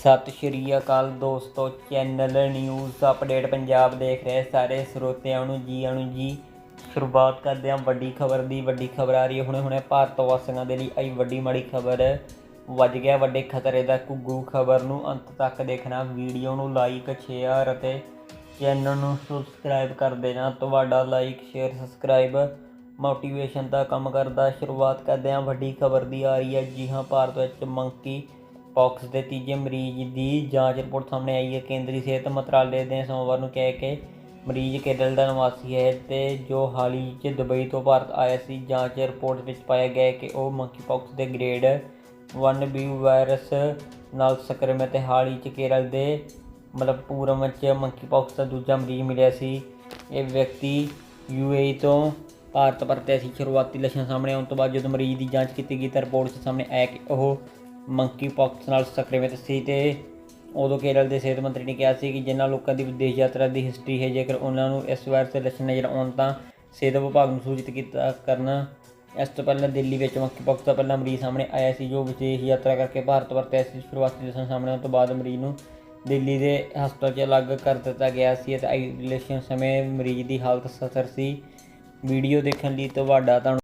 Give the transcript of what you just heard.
ਸਤਿ ਸ਼੍ਰੀ ਅਕਾਲ ਦੋਸਤੋ channel news update Punjab ਦੇਖ ਰਹੇ ਸਾਰੇ ਸਰੋਤਿਆਂ ਨੂੰ ਜੀ ਆਇਆਂ ਜੀ। ਸ਼ੁਰੂਆਤ ਕਰਦੇ ਹਾਂ ਵੱਡੀ ਖਬਰ ਦੀ, ਵੱਡੀ ਖਬਰ ਆ ਰਹੀ ਹੈ। ਹੁਣੇ ਹੁਣੇ ਭਾਰਤ ਵਾਸੀਆਂ ਦੇ ਲਈ ਆਈ ਵੱਡੀ ਮਾੜੀ ਖਬਰ। ਵੱਜ ਗਿਆ ਵੱਡੇ ਖਤਰੇ ਦਾ ਕੁੱਗੂ ਖਬਰ ਨੂੰ। ਅੰਤ ਤੱਕ ਦੇਖਣਾ, ਵੀਡੀਓ ਨੂੰ ਲਾਈਕ ਸ਼ੇਅਰ ਅਤੇ ਚੈਨਲ ਨੂੰ ਸਬਸਕ੍ਰਾਈਬ ਕਰ ਦੇਣਾ। ਤੁਹਾਡਾ ਲਾਈਕ ਸ਼ੇਅਰ ਸਬਸਕ੍ਰਾਈਬ ਮੋਟੀਵੇਸ਼ਨ ਦਾ ਕੰਮ ਕਰਦਾ। ਸ਼ੁਰੂਆਤ ਕਰਦੇ ਹਾਂ ਵੱਡੀ ਖਬਰ ਦੀ ਆ ਰਹੀ ਹੈ। ਜੀ ਹਾਂ, ਭਾਰਤ ਵਿੱਚ ਮੰਕੀ ਪੌਕਸ ਦੇ ਤੀਜੇ ਮਰੀਜ਼ ਦੀ ਜਾਂਚ ਰਿਪੋਰਟ ਸਾਹਮਣੇ ਆਈ ਹੈ। ਕੇਂਦਰੀ ਸਿਹਤ ਮੰਤਰਾਲੇ ਨੇ ਸੋਮਵਾਰ ਨੂੰ ਕਿਹਾ ਕਿ ਮਰੀਜ਼ ਕੇਰਲ ਦਾ ਨਿਵਾਸੀ ਹੈ ਤੇ ਜੋ ਹਾਲ ਹੀ 'ਚ ਦੁਬਈ ਤੋਂ ਭਾਰਤ ਆਇਆ ਸੀ, ਜਾਂਚ ਰਿਪੋਰਟ ਵਿੱਚ ਪਾਇਆ ਗਿਆ ਹੈ ਕਿ ਉਹ ਮੰਕੀਪੌਕਸ ਦੇ ਗ੍ਰੇਡ 1 ਬੀ ਵਾਇਰਸ ਨਾਲ ਸੰਕਰਮਿਤ ਹੈ। ਹਾਲ ਹੀ 'ਚ ਕੇਰਲ ਦੇ ਮਤਲਬ ਪੂਰਮ ਵਿੱਚ ਮੰਕੀਪੌਕਸ ਦਾ ਦੂਜਾ ਮਰੀਜ਼ ਮਿਲਿਆ ਸੀ। ਇਹ ਵਿਅਕਤੀ ਯੂਏਈ ਤੋਂ ਭਾਰਤ ਪਰਤਿਆ ਸੀ। ਸ਼ੁਰੂਆਤੀ ਲੱਛਣ ਸਾਹਮਣੇ ਆਉਣ ਤੋਂ ਬਾਅਦ ਜਦੋਂ ਮਰੀਜ਼ ਦੀ ਜਾਂਚ ਕੀਤੀ ਗਈ ਤਾਂ ਰਿਪੋਰਟ ਸਾਹਮਣੇ ਆਇਆ ਕਿ ਉਹ ਮੰਕੀ ਪੌਕਸ ਨਾਲ ਸੰਕਰਮਿਤ ਸੀ ਤੇ ਉਦੋਂ ਕੇਰਲ ਦੇ ਸਿਹਤ ਮੰਤਰੀ ਨੇ ਕਿਹਾ ਸੀ ਕਿ ਜਿਨ੍ਹਾਂ ਲੋਕਾਂ ਦੀ ਵਿਦੇਸ਼ ਯਾਤਰਾ ਦੀ ਹਿਸਟਰੀ ਹੈ, ਜੇਕਰ ਉਹਨਾਂ ਨੂੰ ਇਸ ਵਾਇਰਸ ਦੇ ਲੱਛਣ ਨਜ਼ਰ ਆਉਣ ਤਾਂ ਸਿਹਤ ਵਿਭਾਗ ਨੂੰ ਸੂਚਿਤ ਕੀਤਾ ਕਰਨਾ। ਇਸ ਤੋਂ ਪਹਿਲਾਂ ਦਿੱਲੀ ਵਿੱਚ ਮੰਕੀ ਪੌਕਸ ਦਾ ਪਹਿਲਾ ਮਰੀਜ਼ ਸਾਹਮਣੇ ਆਇਆ ਸੀ, ਜੋ ਵਿਦੇਸ਼ ਯਾਤਰਾ ਕਰਕੇ ਭਾਰਤ ਵਰਤਿਆ ਸੀ ਸ਼ੁਰੂਆਤੀ ਲੱਛਣ ਸਾਹਮਣੇ ਆਉਣ ਤੋਂ ਬਾਅਦ ਮਰੀਜ਼ ਨੂੰ ਦਿੱਲੀ ਦੇ ਹਸਪਤਾਲ 'ਚ ਅਲੱਗ ਕਰ ਦਿੱਤਾ ਗਿਆ ਸੀ ਅਤੇ ਆਈਸੋਲੇਸ਼ਨ ਸਮੇਂ ਮਰੀਜ਼ ਦੀ ਹਾਲਤ ਸਥਿਰ ਸੀ। ਵੀਡੀਓ ਦੇਖਣ ਲਈ ਤੁਹਾਡਾ ਧੰਨ